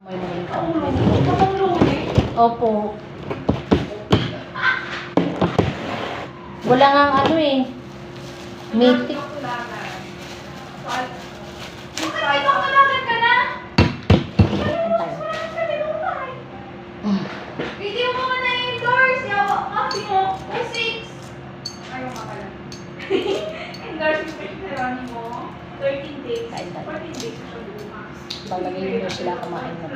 May mga Opo. Wala nga ang ano eh. Meeting. Video mo na yung doors. Yawa, copy mo. May six. Ayaw ka pala. Endorse yung pagkirani mo. 13 days. Kain tayo. 14 days siya. Lalagay nyo sila kumain na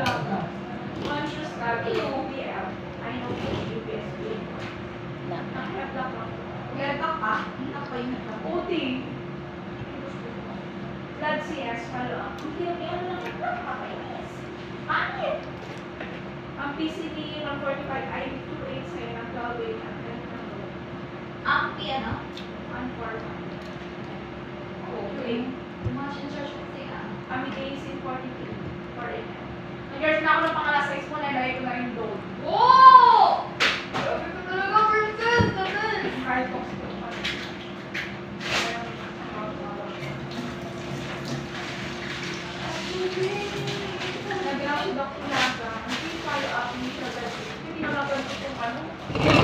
UPSB. Na. Puti. Blood CS. Follow up. Ang hirap-hirap lang. Nakapainis. Pangit. Ang PCD ng 45 ay 28 sa'yo ng 12 8 ang 10 ng Ang piano, 1 for 1. Okay. much in church ko siya. Amidacin 42 for it. Nag-years na ako ng pangalas 6 mo, nalagay ko na yung dole. Oh! Sabi ko talaga, princess, naman. Hard box ko si Dr. Laga, hindi follow up, hindi siya. Hindi na nabanto kung ano.